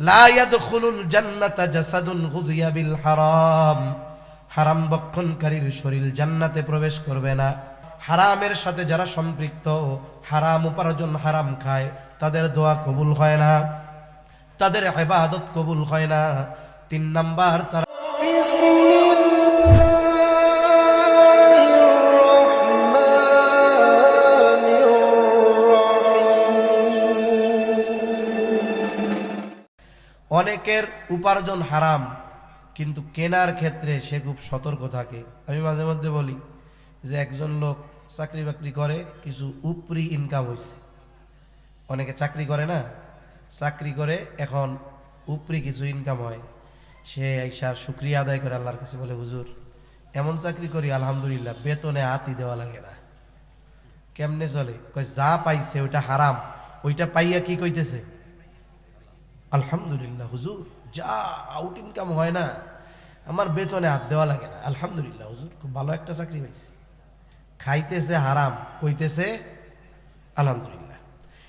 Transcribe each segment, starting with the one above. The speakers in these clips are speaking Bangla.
লা ইয়াদখুলুল জান্নাতা জাসাদুন হারাম। হারাম বক্ষণকারীর শরীর জান্নাতে প্রবেশ করবে না। হারামের সাথে যারা সম্পৃক্ত, হারাম উপার্জন হারাম খায়, তাদের দোয়া কবুল হয় না। তাদের ইবাদত কবুল হয় না। তিন নাম্বার তারা অনেকের উপার্জন হারাম, কিন্তু কেনার ক্ষেত্রে সে খুব সতর্ক থাকে। আমি মাঝে মধ্যে বলি যে একজন লোক চাকরি বাকরি করে, কিছু উপরি ইনকাম হয়েছে অনেকে চাকরি করে না, চাকরি করে এখন উপরি কিছু ইনকাম হয়। সে আইসার শুক্রিয়া আদায় করে আল্লাহর কাছে বলে, হুজুর, এমন চাকরি করি, আলহামদুলিল্লাহ, বেতনে হাতই দেওয়া লাগে না। কেমনে চলে? কয়, যা পাইছে, ওইটা হারাম। ওইটা পাইয়া কি কইতেছে? আলহামদুলিল্লাহ, হুজুর। যা আউট ইনকাম হয় না, আমার বেতনে হাত দেওয়া লাগে না। আলহামদুলিল্লাহ, হুজুর, খুব ভালো একটা চাকরি পাইছি। খাইতেছে হারাম, কইতেছে আলহামদুলিল্লাহ।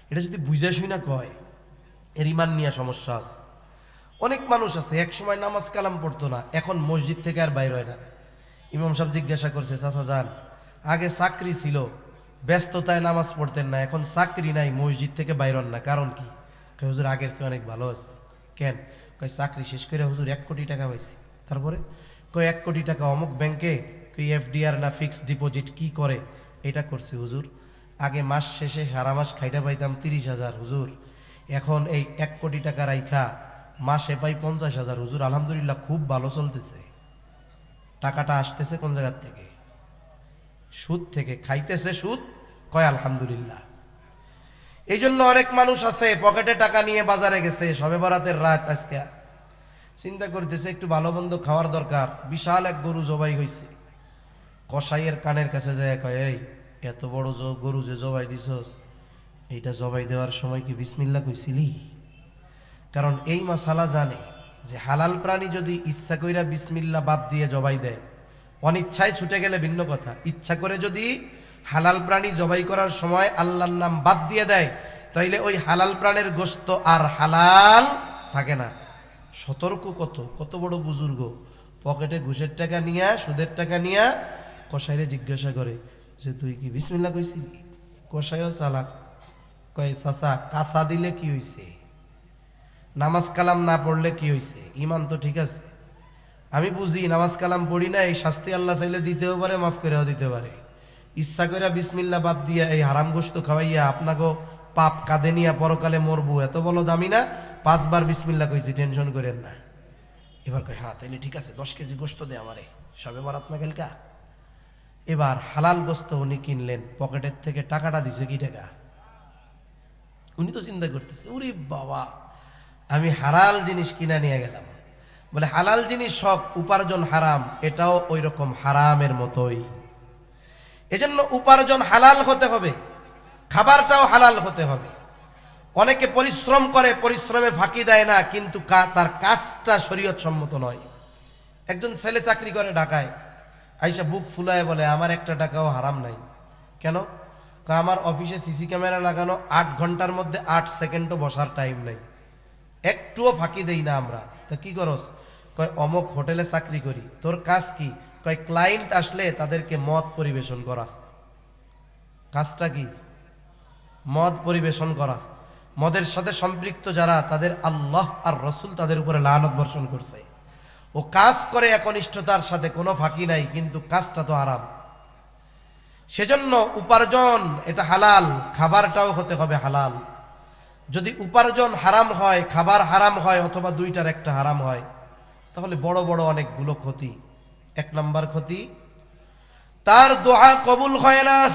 এটা যদি বুঝে শুই না কয়, এর ইমান নিয়ে সমস্যা আছে। অনেক মানুষ আছে, এক সময় নামাজ কালাম পড়তো না, এখন মসজিদ থেকে আর বাইর হয় না। ইমাম সাহেব জিজ্ঞাসা করছে, চাচা যান, আগে চাকরি ছিল, ব্যস্ততায় নামাজ পড়তেন না, এখন চাকরি নাই, মসজিদ থেকে বাইর হন না, কারণ কি? হুজুর, আগের চেয়ে অনেক ভালো আছে কেন? কয়, চাকরি শেষ করে হুজুর এক কোটি টাকা পাইছি। তারপরে কয়, এক কোটি টাকা অমুক ব্যাংকে কই এফডিআর না ফিক্সড ডিপোজিট কি করে? এটা করছি, হুজুর, আগে মাস শেষে সারা মাস খাইটা পাইতাম তিরিশ হাজার, হুজুর। এখন এই এক কোটি টাকা রাইখা মাসে পাই পঞ্চাশ হাজার, হুজুর। আলহামদুলিল্লাহ খুব ভালো চলতেছে। টাকাটা আসতেছে কোন জায়গার থেকে? সুদ থেকে। খাইতেছে সুদ? কয়, আলহামদুলিল্লাহ। এই জন্য অনেক মানুষ আছে, পকেটে টাকা নিয়ে বাজারে গেছে সবে বরাতের রাত আজকে। চিন্তা করতেছে, একটু ভালো মন্দ খাওয়ার দরকার। বিশাল এক গরু জবাই হয়েছে কসাইয়ের কানের কাছে যায় কয়, এই, এত বড় গরু যে জবাই দিছস, এইটা জবাই দেওয়ার সময় কি বিসমিল্লা কইছিলি? কারণ এই মাসালা জানে যে হালাল প্রাণী যদি ইচ্ছা কইরা বিসমিল্লা বাদ দিয়ে জবাই দেয়, অনিচ্ছায় ছুটে গেলে ভিন্ন কথা। ইচ্ছা করে যদি হালাল প্রাণী জবাই করার সময় আল্লাহর নাম বাদ দিয়ে দেয়, তাইলে ওই হালাল প্রাণের গোস্ত আর হালাল থাকে না। সতর্ক কত? কত বড় বুজুর্গ। পকেটে ঘুষের টাকা নিয়া, সুদের টাকা নিয়া কসাইরে জিজ্ঞাসা করে যে, তুই কি বিসমিল্লা কইছিলি কসাইও চালাক। কয়, চাচা, কাঁচা দিলে কি হইছে? নামাজ কালাম না পড়লে কি হয়েছে ইমান তো ঠিক আছে। আমি বুঝি নামাজ কালাম পড়ি না, এই শাস্তি আল্লাহ চাইলে দিতেও পারে, মাফ করেও দিতে পারে। ইচ্ছা করে বিসমিল্লা বাদ দিয়া এই হারাম গোস্ত খাওয়াইয়া আপনাকে পাপ কাঁদে নিয়া পরকালে মরবো, এত বলো দামি না? পাঁচবার বিসমিল্লা কইছি, টেনশন করেন না। এবার কয় হ্যাঁ তাইলে ঠিক আছে, দশ কেজি গোস্ত দে আমারে, সবে বরাত না এবার হালাল গোস্ত উনি কিনলেন, পকেটের থেকে টাকাটা দিছে কি টাকা? উনি তো চিন্তা করতেছে ওরে বাবা, আমি হালাল জিনিস কিনা নিয়ে গেলাম। বলে, হালাল জিনিস সব উপার্জন হারাম, এটাও ওই রকম হারামের মতোই। এজন্য উপার্জন হালাল হতে হবে, খাবারটাও হালাল হতে হবে। অনেকে পরিশ্রম করে, পরিশ্রমে ফাঁকি দেয় না, কিন্তু তার কাজটা শরীয়ত সম্মত নয়। একজন ছেলে চাকরি করে ঢাকায়, আইসা বুক ফুলায় বলে, আমার একটা টাকাও হারাম নাই। কেন? আমার অফিসে সিসি ক্যামেরা লাগানো আট ঘণ্টার মধ্যে আট সেকেন্ডও বসার টাইম নেই। একটুও ফাঁকি দেই না আমরা। তা কি করস? কয়, অমক হোটেলে চাকরি করি। তোর কাজ কি? কয় ক্লায়েন্ট আসলে তাদেরকে মদ পরিবেশন করা। কাজটা কি? মদ পরিবেশন করা। মদের সাথে সম্পৃক্ত যারা, তাদের আল্লাহ আর রসুল তাদের উপরে লানত বর্ষণ করছে। ও কাজ করে একনিষ্ঠতার সাথে, কোনো ফাঁকি নাই, কিন্তু কাজটা তো আরাম সেজন্য উপার্জন, এটা হালাল, খাবারটাও হতে হবে হালাল। যদি উপার্জন হারাম হয়, খাবার হারাম হয়, অথবা দুইটার একটা হারাম হয়, তাহলে বড় বড় অনেকগুলো ক্ষতি। এক নম্বর ক্ষতি। তার দোয়া কবুল হয় না।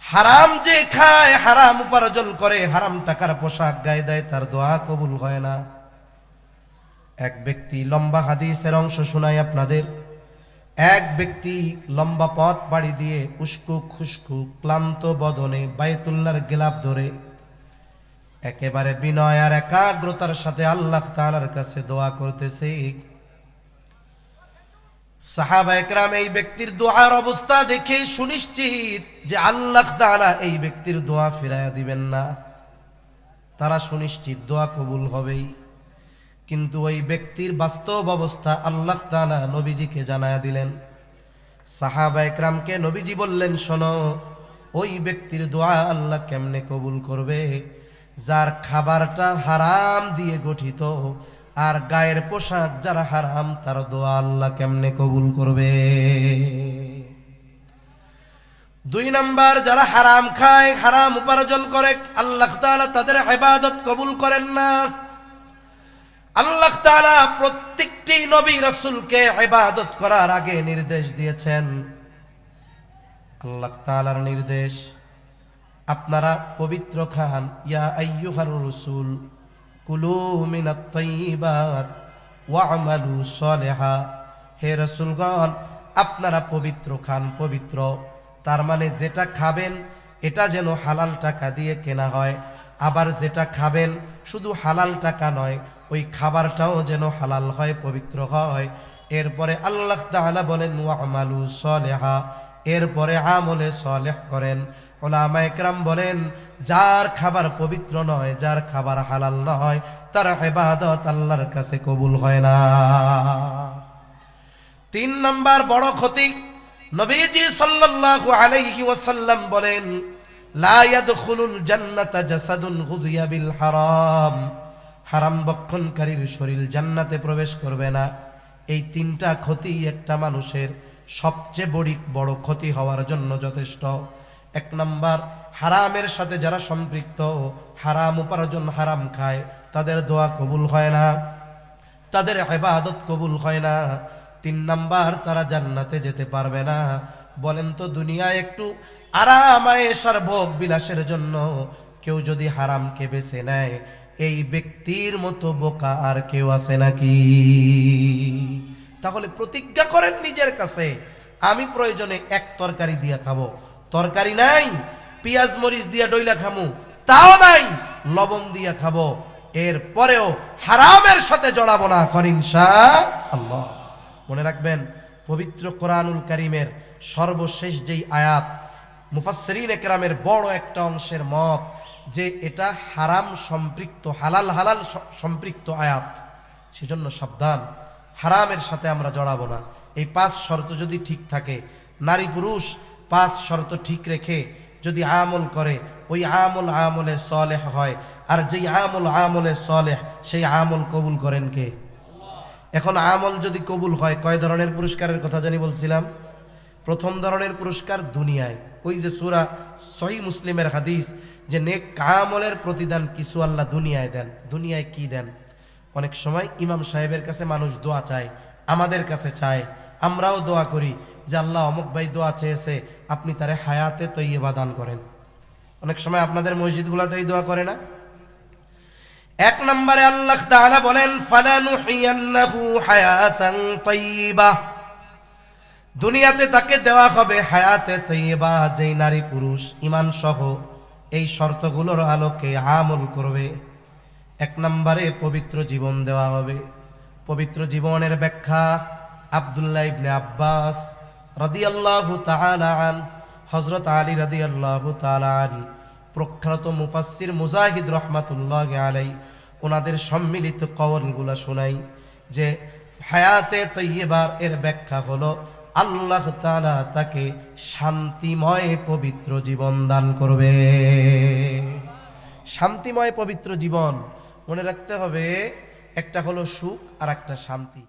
হারাম যে খায়, হারাম উপার্জন করে, হারাম টাকার পোশাক গায়ে দেয়, তার দোয়া কবুল হয় না। এক ব্যক্তি লম্বা হাদিসের অংশ শোনায় আপনাদের। এক ব্যক্তি লম্বা পথ পাড়ি দিয়ে উস্কু খুস্কু ক্লান্ত বদনে বায়তুল্লার গেলাপ ধরে। একেবারে বিনয় আর একাগ্রতার সাথে আল্লাহ তাআলার কাছে দোয়া করতেছে। সাহাবা একরাম এই ব্যক্তির দোয়ার অবস্থা দেখে সুনিশ্চিত যে আল্লাহ তাআলা এই ব্যক্তির দোয়া ফিরাইয়া দিবেন না। তারা সুনিশ্চিত দোয়া কবুল হবেই। কিন্তু ওই ব্যক্তির বাস্তব অবস্থা আল্লাহ তাআলা নবীজিকে জানায়া দিলেন। সাহাবা একরামকে নবীজি বললেন, শোনো, ওই ব্যক্তির দোয়া আল্লাহ কেমনে কবুল করবে? যার খাবারটা হারাম দিয়ে গঠিত আর গায়ের পোশাক যারা হারাম, তার দোয়া আল্লাহ কেমনে কবুল করবে? দুই নাম্বার, যারা হারাম খায়, হারাম উপার্জন করে, আল্লাহ তাদের ইবাদত কবুল করেন না। আল্লাহ প্রত্যেকটি নবী রাসূলকে ইবাদত করার আগে নির্দেশ দিয়েছেন। আল্লাহ নির্দেশ, আপনারা পবিত্র খান, ইয়া আইয়ুহার রাসূল হে আপনারা পবিত্র খান পবিত্র। তার মানে যেটা খাবেন, এটা যেন হালাল টাকা দিয়ে কেনা হয়। আবার যেটা খাবেন, শুধু হালাল টাকা নয়, ওই খাবারটাও যেন হালাল হয়, পবিত্র হয়। এরপরে আল্লাহ তাআলা বলেন, ওয়া'মালু সলিহা। এরপরে আমলে সলেহ করেন। ওলামা বলেন, যার খাবার পবিত্র নয়, যার খাবার হালাল নয়, তার ইবাদত আল্লাহর কাছে কবুল হয় না। তিন নাম্বার বড় ক্ষতি, নবীজি সাল্লাল্লাহু আলাইহি ওয়াসাল্লাম বলেন, লা ইয়াদখুলুল জান্নাতা জাসাদুন গুদিয়া বিল হারাম। হারাম বক্ষণকারীর শরীর জান্নাতে প্রবেশ করবে না। এই তিনটা ক্ষতি একটা মানুষের সবচেয়ে বড় বড় ক্ষতি হওয়ার জন্য যথেষ্ট। এক নম্বর, হারামের সাথে যারা সম্পৃক্ত, হারাম উপার্জন হারাম খায়, তাদের দোয়া কবুল হয় না, তাদের ইবাদত কবুল হয় না। তিন নাম্বার, তারা জান্নাতে যেতে পারবে না। বলেন তো দুনিয়ায় একটু আরাম আয়েশার ভোগ বিলাসের জন্য কেউ যদি হারামকে বেছে নেয়, এই ব্যক্তির মতো বোকা আর কেউ আছে নাকি? তাহলে প্রতিজ্ঞা করেন নিজের কাছে, আমি প্রয়োজনে এক তরকারি দিয়ে খাব। তরকারি নাই, পেঁয়াজ মরিচ দিয়ে ডইলা খামু, তাও নাই, লবণ দিয়ে খাব। এর পরেও হারামের সাথে জড়াবো না করিনসা আল্লাহ মনে রাখবেন, পবিত্র কোরআনুল কারিমের সর্বশেষ যেই আয়াত, মুফাসসিরিন একরামের বড় একটা অংশের মত, যে এটা হারাম সম্পৃক্ত, হালাল হালাল সম্পৃক্ত আয়াত, সেজন্য সাবধান, হারামের সাথে আমরা জড়াবো না। এই পাঁচ শর্ত যদি ঠিক থাকে, নারী পুরুষ পাঁচ শর্ত ঠিক রেখে যদি আমল করে, ওই আমল আমলে সলেহ হয়। আর যেই আমল আমলে সলেহ, সেই আমল কবুল করেন কে? এখন আমল যদি কবুল হয়, কয় ধরনের পুরস্কারের কথা জানি বলছিলাম? প্রথম ধরনের পুরস্কার দুনিয়ায়। ওই যে সুরা সহি মুসলিমের হাদিস যে নেক আমলের প্রতিদান কিছু আল্লাহ দুনিয়ায় দেন। দুনিয়ায় কি দেন? অনেক সময় ইমাম সাহেবের কাছে মানুষ দোয়া চায়, আমাদের কাছে চায়, আমরাও দোয়া করি। যে আল্লাহ অমুক ভাই দোয়া চেয়েছে আপনি তারে হায়াতে তৈবা দান করেন। অনেক সময় আপনাদের মসজিদগুলোতেই দোয়া করে না? এক নম্বরে আল্লাহ তাআলা বলেন, ফালানুহিয়ান্নাহু হায়াতান দুনিয়াতে তাকে দেওয়া হবে হায়াতে তৈয়বা, যেই নারী পুরুষ ইমান সহ এই শর্তগুলোর আলোকে আমল করবে। এক নম্বরে পবিত্র জীবন দেওয়া হবে। পবিত্র জীবনের ব্যাখ্যা আব্দুল্লাহ ইবনে আব্বাস রাদিয়াল্লাহু তাআলা আন, হযরত আলী রাদিয়াল্লাহু তাআলা আন, প্রখ্যাত মুফাসসির মুজাহিদ রহমাতুল্লাহ আলাই ওনাদের সম্মিলিত কওলগুলো শোনাই যে, হায়াতে তৈয়বার এর ব্যাখ্যা হলো, আল্লাহ তাআলা তাকে শান্তিময় পবিত্র জীবন দান করবে। শান্তিময় পবিত্র জীবন মনে রাখতে হবে, একটা হলো সুখ আর একটা শান্তি।